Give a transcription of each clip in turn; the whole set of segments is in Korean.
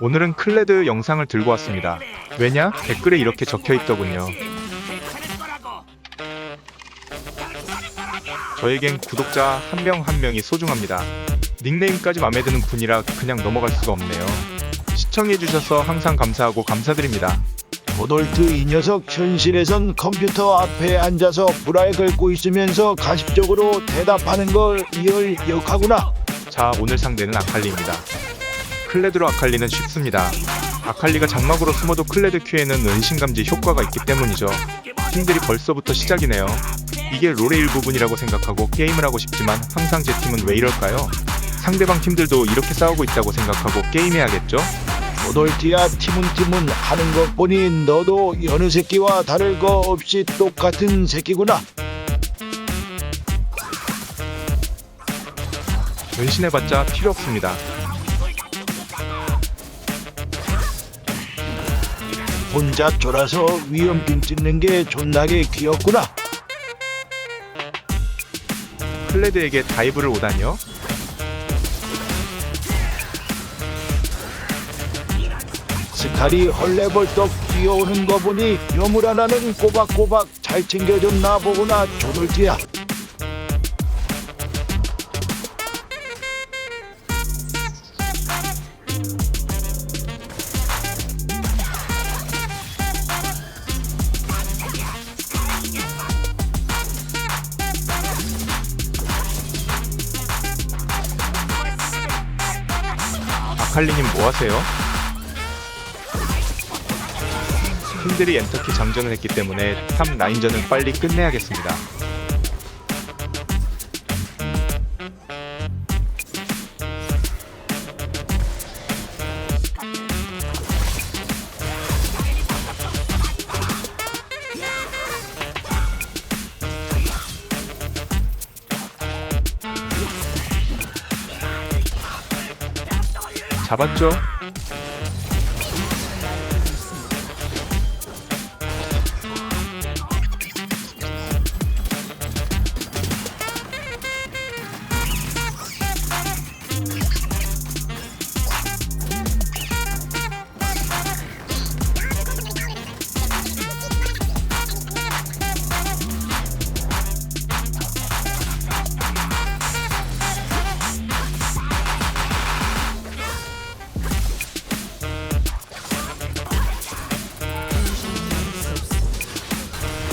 오늘은 클레드 영상을 들고 왔습니다. 왜냐? 댓글에 이렇게 적혀 있더군요. 저에겐 구독자 한명한 명이 소중합니다. 닉네임까지 마음에 드는 분이라 그냥 넘어갈 수가 없네요. 시청해주셔서 항상 감사하고 감사드립니다. 보돌트 이 녀석 현실에선 컴퓨터 앞에 앉아서 불알 긁고 있으면서 가식적으로 대답하는 걸 이을 역하구나. 자, 오늘 상대는 아칼리입니다. 클레드로 아칼리는 쉽습니다. 아칼리가 장막으로 숨어도 클레드 큐에는 은신감지 효과가 있기 때문이죠. 팀들이 벌써부터 시작이네요. 이게 롤의 일부분이라고 생각하고 게임을 하고 싶지만 항상 제 팀은 왜 이럴까요? 상대방 팀들도 이렇게 싸우고 있다고 생각하고 게임해야겠죠? 보돌트야 티문티문 하는 것 보니 너도 여느 새끼와 다를 거 없이 똑같은 새끼구나. 은신해봤자 필요 없습니다. 혼자 졸아서 위험증 찍는 게 존나게 귀엽구나. 클레드에게 다이브를 오다니요? 스칼이 헐레벌떡 뛰어오는 거 보니 여물 하나는 꼬박꼬박 잘 챙겨줬나 보구나 조돌트야. 아칼리님 뭐하세요? 팀들이 엔터키 장전을 했기 때문에 탑 라인전은 빨리 끝내야겠습니다. 잡았죠?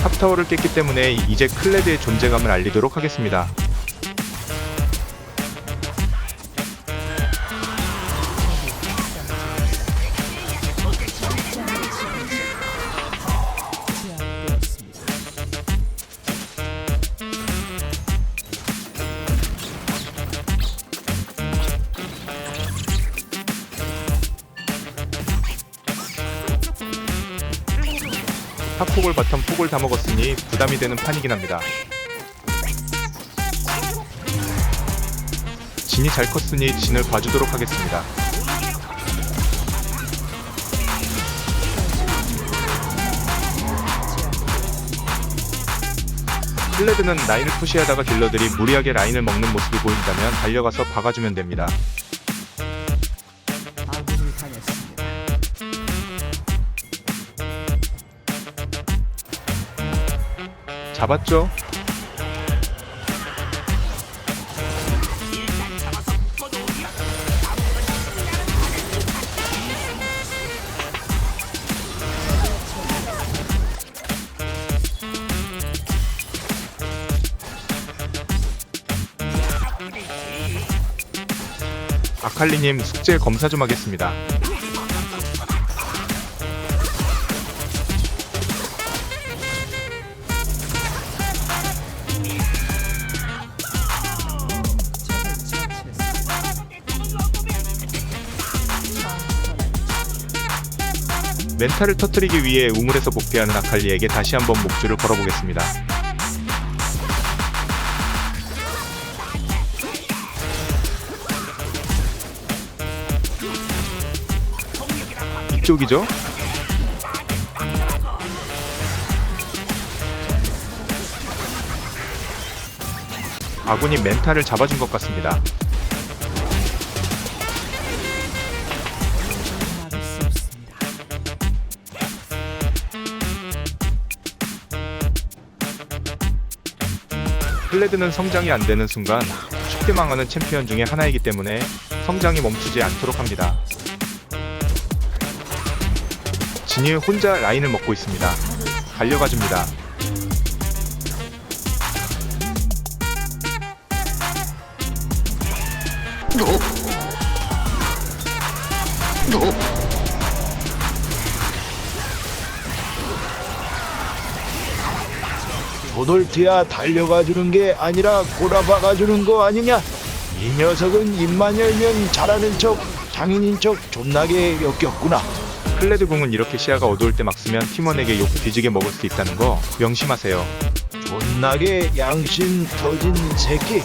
탑타워를 깼기 때문에 이제 클레드의 존재감을 알리도록 하겠습니다. 탑폭을 바텀 폭을 다 먹었으니 부담이 되는 판이긴 합니다. 진이 잘 컸으니 진을 봐주도록 하겠습니다. 클레드는 라인을 푸시하다가 딜러들이 무리하게 라인을 먹는 모습이 보인다면 달려가서 박아주면 됩니다. 잡았죠? 아칼리님 숙제 검사 좀 하겠습니다. 멘탈을 터뜨리기 위해 우물에서 복귀하는 아칼리에게 다시 한번 목줄을 걸어보겠습니다. 이쪽이죠? 아군이 멘탈을 잡아준 것 같습니다. 클레드는 성장이 안 되는 순간 쉽게 망하는 챔피언 중에 하나이기 때문에 성장이 멈추지 않도록 합니다. 진이 혼자 라인을 먹고 있습니다. 달려가 줍니다. 도돌트야 달려가 주는 게 아니라 골아박아 주는 거 아니냐? 이 녀석은 입만 열면 잘하는 척 장인인 척 존나게 역겹구나. 클레드 궁은 이렇게 시야가 어두울 때 막 쓰면 팀원에게 욕 뒤지게 먹을 수 있다는 거 명심하세요. 존나게 양심 터진 새끼.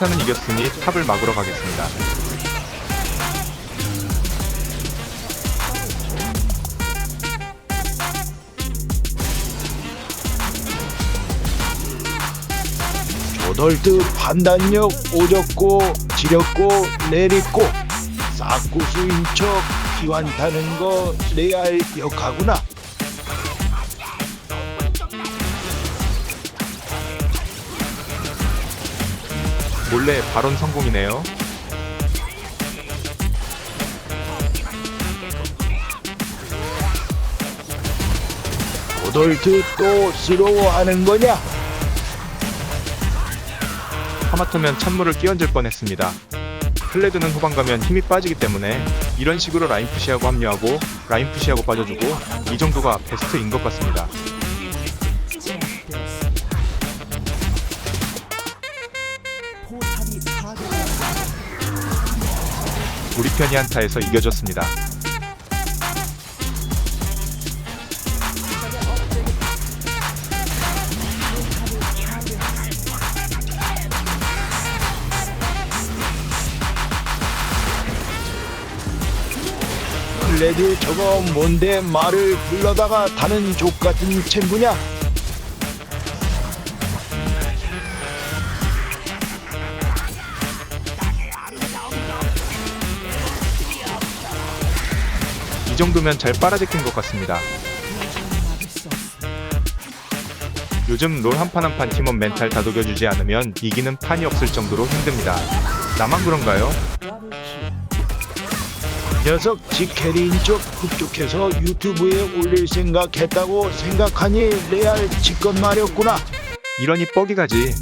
한타는 이겼으니 탑을 막으러 가겠습니다. 조덜트 판단력 오졌고 지렸고 내리고 싹구수인 척 기완 타는 거 레알 역하구나. 몰래 발언 성공이네요. 조덜트 또 스로워하는 거냐? 하마터면 찬물을 끼얹을 뻔했습니다. 클레드는 후반 가면 힘이 빠지기 때문에 이런 식으로 라인 푸시하고 합류하고 라인 푸시하고 빠져주고 이 정도가 베스트인 것 같습니다. 우리 편이 한타에서 이겨줬습니다. 클레드 저거 뭔데 말을 불러다가 타는 족 같은 챔부냐? 정도면 잘 빨아들인 것 같습니다. 요즘 롤 한 판 한 판 팀원 멘탈 다독여주지 않으면 이기는 판이 없을 정도로 힘듭니다. 나만 그런가요? 녀석 지캐리인 척 흡족해서 유튜브에 올릴 생각했다고 생각하니 레알 직권 말이었구나. 이러니 뻑이 가지.